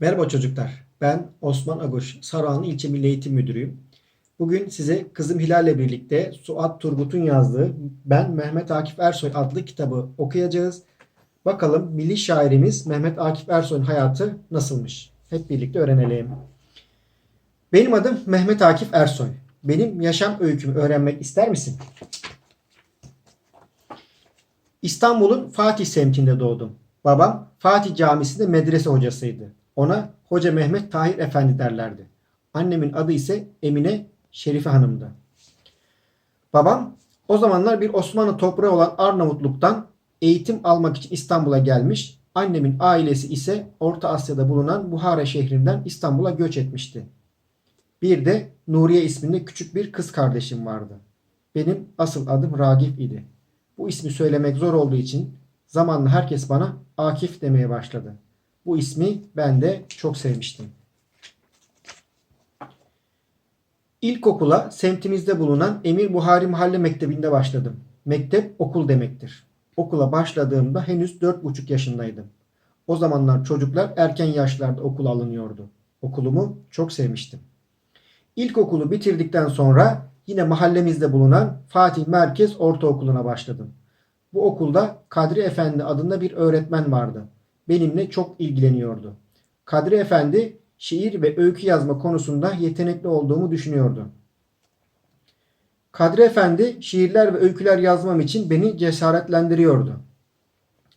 Merhaba çocuklar. Ben Osman Aguş, Saruhanlı İlçe Milli Eğitim Müdürüyüm. Bugün size kızım Hilal'le birlikte Suat Turgut'un yazdığı Ben Mehmet Akif Ersoy adlı kitabı okuyacağız. Bakalım milli şairimiz Mehmet Akif Ersoy'un hayatı nasılmış? Hep birlikte öğrenelim. Benim adım Mehmet Akif Ersoy. Benim yaşam öykümü öğrenmek ister misin? İstanbul'un Fatih semtinde doğdum. Babam Fatih Camisi'nde medrese hocasıydı. Ona Hoca Mehmet Tahir Efendi derlerdi. Annemin adı ise Emine Şerife Hanım'dı. Babam o zamanlar bir Osmanlı toprağı olan Arnavutluk'tan eğitim almak için İstanbul'a gelmiş. Annemin ailesi ise Orta Asya'da bulunan Buhara şehrinden İstanbul'a göç etmişti. Bir de Nuriye isminde küçük bir kız kardeşim vardı. Benim asıl adım Ragip idi. Bu ismi söylemek zor olduğu için zamanla herkes bana Akif demeye başladı. Bu ismi ben de çok sevmiştim. İlkokula semtimizde bulunan Emir Buhari Mahalle Mektebi'nde başladım. Mektep okul demektir. Okula başladığımda henüz 4,5 yaşındaydım. O zamanlar çocuklar erken yaşlarda okula alınıyordu. Okulumu çok sevmiştim. İlkokulu bitirdikten sonra yine mahallemizde bulunan Fatih Merkez Ortaokulu'na başladım. Bu okulda Kadri Efendi adında bir öğretmen vardı. Benimle çok ilgileniyordu. Kadri Efendi şiir ve öykü yazma konusunda yetenekli olduğumu düşünüyordu. Kadri Efendi şiirler ve öyküler yazmam için beni cesaretlendiriyordu.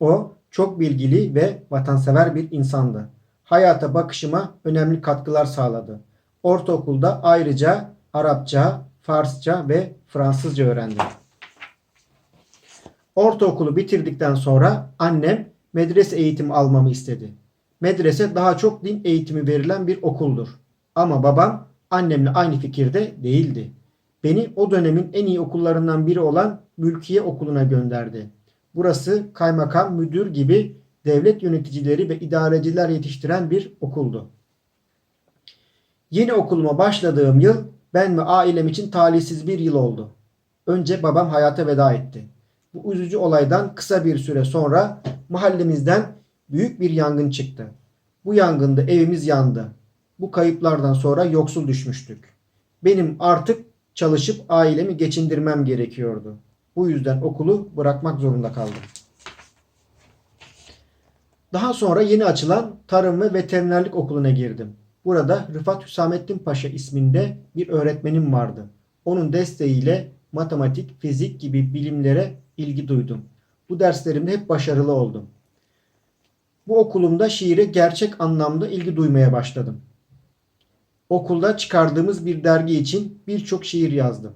O çok bilgili ve vatansever bir insandı. Hayata bakışıma önemli katkılar sağladı. Ortaokulda ayrıca Arapça, Farsça ve Fransızca öğrendim. Ortaokulu bitirdikten sonra annem medrese eğitimi almamı istedi. Medrese daha çok din eğitimi verilen bir okuldur. Ama babam annemle aynı fikirde değildi. Beni o dönemin en iyi okullarından biri olan Mülkiye Okulu'na gönderdi. Burası kaymakam, müdür gibi devlet yöneticileri ve idareciler yetiştiren bir okuldu. Yeni okuluma başladığım yıl ben ve ailem için talihsiz bir yıl oldu. Önce babam hayata veda etti. Bu üzücü olaydan kısa bir süre sonra mahallemizden büyük bir yangın çıktı. Bu yangında evimiz yandı. Bu kayıplardan sonra yoksul düşmüştük. Benim artık çalışıp ailemi geçindirmem gerekiyordu. Bu yüzden okulu bırakmak zorunda kaldım. Daha sonra yeni açılan Tarım ve Veterinerlik Okulu'na girdim. Burada Rıfat Hüsamettin Paşa isminde bir öğretmenim vardı. Onun desteğiyle matematik, fizik gibi bilimlere ilgi duydum. Bu derslerimde hep başarılı oldum. Bu okulumda şiire gerçek anlamda ilgi duymaya başladım. Okulda çıkardığımız bir dergi için birçok şiir yazdım.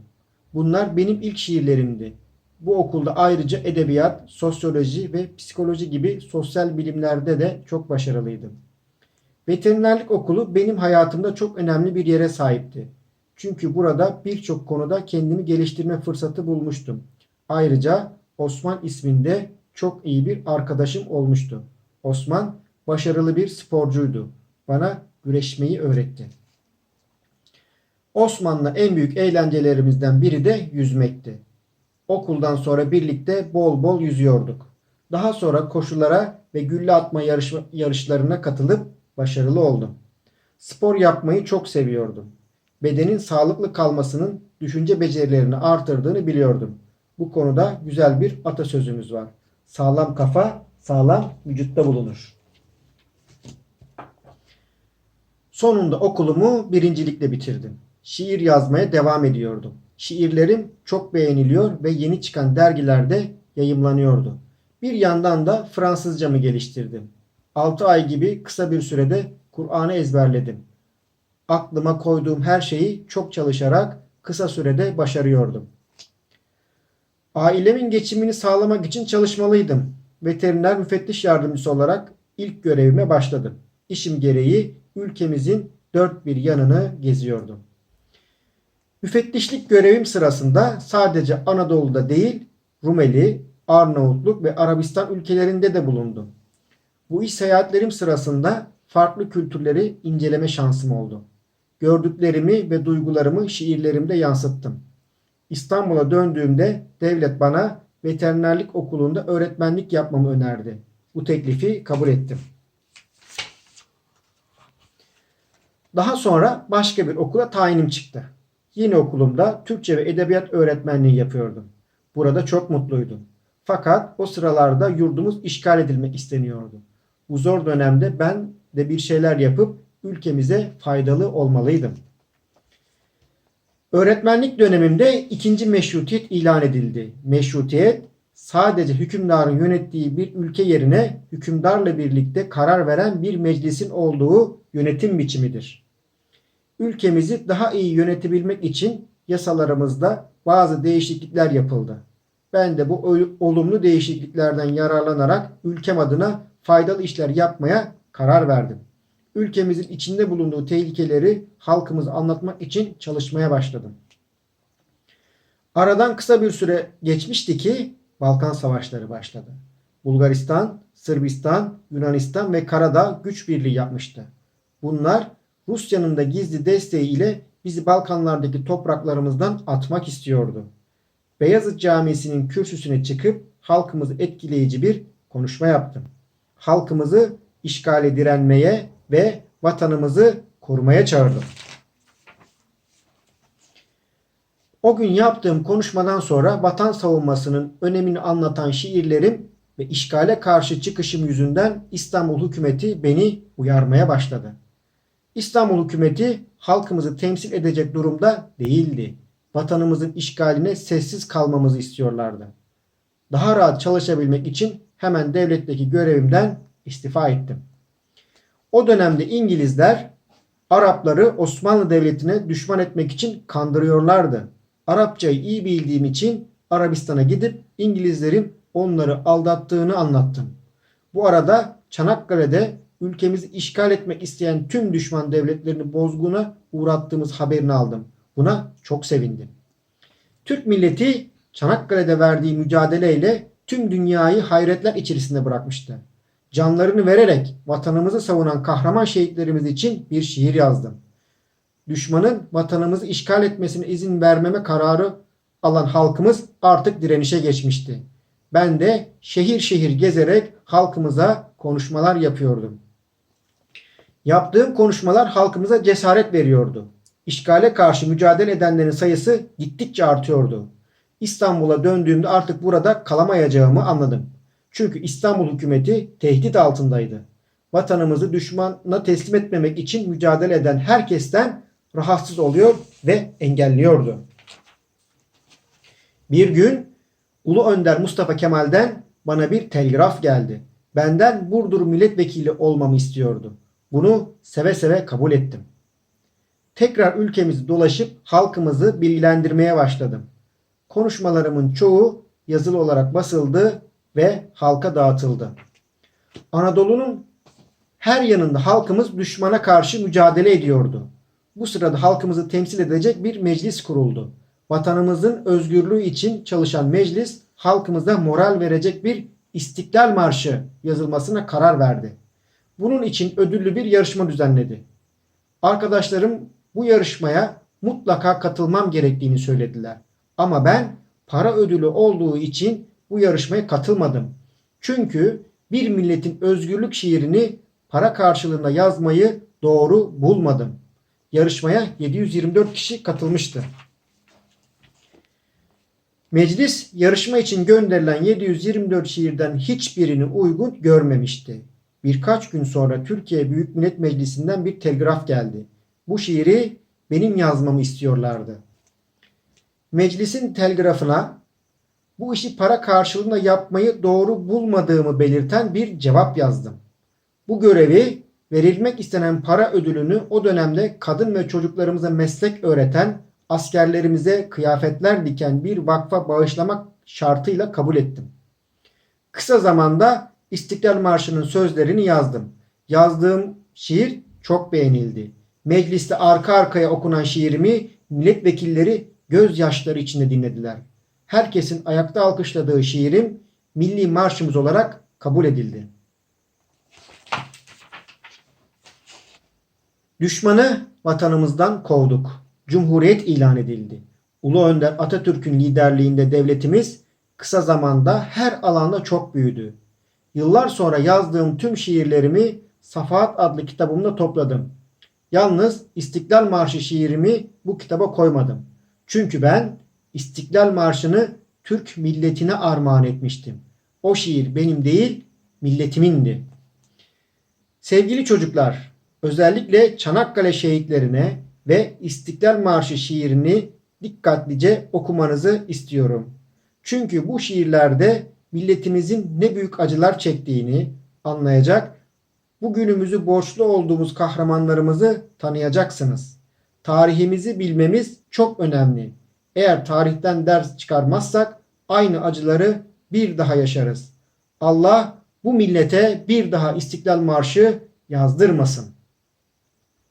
Bunlar benim ilk şiirlerimdi. Bu okulda ayrıca edebiyat, sosyoloji ve psikoloji gibi sosyal bilimlerde de çok başarılıydım. Veterinerlik okulu benim hayatımda çok önemli bir yere sahipti. Çünkü burada birçok konuda kendimi geliştirme fırsatı bulmuştum. Ayrıca Osman isminde çok iyi bir arkadaşım olmuştu. Osman başarılı bir sporcuydu. Bana güreşmeyi öğretti. Osman'la en büyük eğlencelerimizden biri de yüzmekti. Okuldan sonra birlikte bol bol yüzüyorduk. Daha sonra koşulara ve gülle atma yarış, yarışlarına katılıp başarılı oldum. Spor yapmayı çok seviyordum. Bedenin sağlıklı kalmasının düşünce becerilerini artırdığını biliyordum. Bu konuda güzel bir atasözümüz var. Sağlam kafa sağlam vücutta bulunur. Sonunda okulumu birincilikle bitirdim. Şiir yazmaya devam ediyordum. Şiirlerim çok beğeniliyor ve yeni çıkan dergilerde yayımlanıyordu. Bir yandan da Fransızcamı geliştirdim. 6 ay gibi kısa bir sürede Kur'an'ı ezberledim. Aklıma koyduğum her şeyi çok çalışarak kısa sürede başarıyordum. Ailemin geçimini sağlamak için çalışmalıydım. Veteriner müfettiş yardımcısı olarak ilk görevime başladım. İşim gereği ülkemizin dört bir yanını geziyordum. Müfettişlik görevim sırasında sadece Anadolu'da değil Rumeli, Arnavutluk ve Arabistan ülkelerinde de bulundum. Bu iş seyahatlerim sırasında farklı kültürleri inceleme şansım oldu. Gördüklerimi ve duygularımı şiirlerimde yansıttım. İstanbul'a döndüğümde devlet bana veterinerlik okulunda öğretmenlik yapmamı önerdi. Bu teklifi kabul ettim. Daha sonra başka bir okula tayinim çıktı. Yine okulumda Türkçe ve edebiyat öğretmenliği yapıyordum. Burada çok mutluydum. Fakat o sıralarda yurdumuz işgal edilmek isteniyordu. Bu zor dönemde ben de bir şeyler yapıp ülkemize faydalı olmalıydım. Öğretmenlik dönemimde ikinci meşrutiyet ilan edildi. Meşrutiyet sadece hükümdarın yönettiği bir ülke yerine hükümdarla birlikte karar veren bir meclisin olduğu yönetim biçimidir. Ülkemizi daha iyi yönetebilmek için yasalarımızda bazı değişiklikler yapıldı. Ben de bu olumlu değişikliklerden yararlanarak ülkem adına faydalı işler yapmaya karar verdim. Ülkemizin içinde bulunduğu tehlikeleri halkımıza anlatmak için çalışmaya başladım. Aradan kısa bir süre geçmişti ki Balkan Savaşları başladı. Bulgaristan, Sırbistan, Yunanistan ve Karadağ güç birliği yapmıştı. Bunlar Rusya'nın da gizli desteği ile bizi Balkanlardaki topraklarımızdan atmak istiyordu. Beyazıt Camisi'nin kürsüsüne çıkıp halkımızı etkileyici bir konuşma yaptım. Halkımızı işgale direnmeye ve vatanımızı korumaya çağırdım. O gün yaptığım konuşmadan sonra vatan savunmasının önemini anlatan şiirlerim ve işgale karşı çıkışım yüzünden İstanbul hükümeti beni uyarmaya başladı. İstanbul hükümeti halkımızı temsil edecek durumda değildi. Vatanımızın işgaline sessiz kalmamızı istiyorlardı. Daha rahat çalışabilmek için hemen devletteki görevimden istifa ettim. O dönemde İngilizler Arapları Osmanlı Devleti'ne düşman etmek için kandırıyorlardı. Arapçayı iyi bildiğim için Arabistan'a gidip İngilizlerin onları aldattığını anlattım. Bu arada Çanakkale'de ülkemizi işgal etmek isteyen tüm düşman devletlerini bozguna uğrattığımız haberini aldım. Buna çok sevindim. Türk milleti Çanakkale'de verdiği mücadeleyle tüm dünyayı hayretler içerisinde bırakmıştı. Canlarını vererek vatanımızı savunan kahraman şehitlerimiz için bir şiir yazdım. Düşmanın vatanımızı işgal etmesine izin vermeme kararı alan halkımız artık direnişe geçmişti. Ben de şehir şehir gezerek halkımıza konuşmalar yapıyordum. Yaptığım konuşmalar halkımıza cesaret veriyordu. İşgale karşı mücadele edenlerin sayısı gittikçe artıyordu. İstanbul'a döndüğümde artık burada kalamayacağımı anladım. Çünkü İstanbul hükümeti tehdit altındaydı. Vatanımızı düşmana teslim etmemek için mücadele eden herkesten rahatsız oluyor ve engelliyordu. Bir gün Ulu Önder Mustafa Kemal'den bana bir telgraf geldi. Benden Burdur milletvekili olmamı istiyordu. Bunu seve seve kabul ettim. Tekrar ülkemizi dolaşıp halkımızı bilgilendirmeye başladım. Konuşmalarımın çoğu yazılı olarak basıldı ve halka dağıtıldı. Anadolu'nun her yanında halkımız düşmana karşı mücadele ediyordu. Bu sırada halkımızı temsil edecek bir meclis kuruldu. Vatanımızın özgürlüğü için çalışan meclis halkımıza moral verecek bir İstiklal Marşı yazılmasına karar verdi. Bunun için ödüllü bir yarışma düzenledi. Arkadaşlarım bu yarışmaya mutlaka katılmam gerektiğini söylediler. Ama ben para ödülü olduğu için bu yarışmaya katılmadım. Çünkü bir milletin özgürlük şiirini para karşılığında yazmayı doğru bulmadım. Yarışmaya 724 kişi katılmıştı. Meclis yarışma için gönderilen 724 şiirden hiçbirini uygun görmemişti. Birkaç gün sonra Türkiye Büyük Millet Meclisi'nden bir telgraf geldi. Bu şiiri benim yazmamı istiyorlardı. Meclisin telgrafına bu işi para karşılığında yapmayı doğru bulmadığımı belirten bir cevap yazdım. Bu görevi verilmek istenen para ödülünü o dönemde kadın ve çocuklarımıza meslek öğreten, askerlerimize kıyafetler diken bir vakfa bağışlamak şartıyla kabul ettim. Kısa zamanda İstiklal Marşı'nın sözlerini yazdım. Yazdığım şiir çok beğenildi. Mecliste arka arkaya okunan şiirimi milletvekilleri gözyaşları içinde dinlediler. Herkesin ayakta alkışladığı şiirim milli marşımız olarak kabul edildi. Düşmanı vatanımızdan kovduk. Cumhuriyet ilan edildi. Ulu Önder Atatürk'ün liderliğinde devletimiz kısa zamanda her alanda çok büyüdü. Yıllar sonra yazdığım tüm şiirlerimi Safahat adlı kitabımda topladım. Yalnız İstiklal Marşı şiirimi bu kitaba koymadım. Çünkü ben İstiklal Marşı'nı Türk milletine armağan etmiştim. O şiir benim değil, milletimindi. Sevgili çocuklar, özellikle Çanakkale şehitlerine ve İstiklal Marşı şiirini dikkatlice okumanızı istiyorum. Çünkü bu şiirlerde milletimizin ne büyük acılar çektiğini anlayacak, bugünümüzü borçlu olduğumuz kahramanlarımızı tanıyacaksınız. Tarihimizi bilmemiz çok önemli. Eğer tarihten ders çıkarmazsak aynı acıları bir daha yaşarız. Allah bu millete bir daha İstiklal Marşı yazdırmasın.